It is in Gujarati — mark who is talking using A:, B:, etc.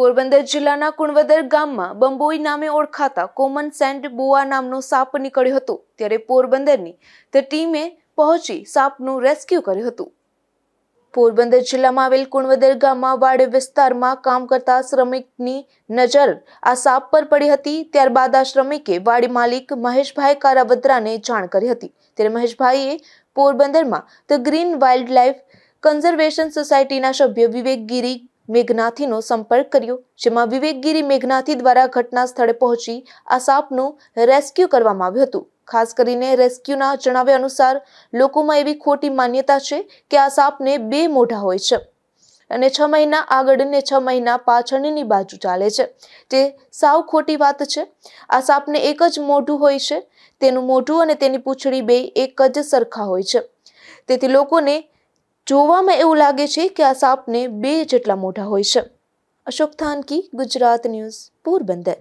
A: પોરબંદર જિલ્લાના કુણવદર ગામમાં બંબોઈ નામે ઓળખાતા કોમન સેન્ટ બોઆ નામનો સાપ નીકળ્યો હતો. ત્યારે પોરબંદરની તે ટીમે પહોંચી સાપનું રેસ્ક્યુ કર્યું હતું. પોરબંદર જિલ્લામાં આવેલ કુણવદર ગામમાં વાડે વિસ્તારમાં કામ કરતા શ્રમિકની નજર આ સાપ પર પડી હતી. ત્યારબાદ આ શ્રમિકે વાડી માલિક મહેશભાઈ કારાવદ્રાને જાણ કરી હતી. ત્યારે મહેશભાઈએ પોરબંદરમાં the green wildlife conservation સોસાયટીના સભ્ય વિવેક ગીરી મેઘનાથીનો સંપર્ક કર્યો, જેમાં વિવેકગીરી મેઘનાથી દ્વારા ઘટના સ્થળે પહોંચી આ સાપનું રેસ્ક્યુ કરવામાં આવ્યું હતું. ખાસ કરીને રેસ્ક્યુના જણાવ્યા અનુસાર, લોકોમાં એવી ખોટી માન્યતા છે કે આ સાપને બે મોઢા હોય છે અને છ મહિના આગળ ને છ મહિના પાછળની બાજુ ચાલે છે. તે સાવ ખોટી વાત છે. આ સાપને એક જ મોઢું હોય છે. તેનું મોઢું અને તેની પૂંછડી બે એક જ સરખા હોય છે. તેથી લોકોને જોવામાં એવું લાગે છે કે આ સાપને બે જેટલા મોટા હોય છે. અશોક થાનકી, ગુજરાત ન્યૂઝ, પોરબંદર.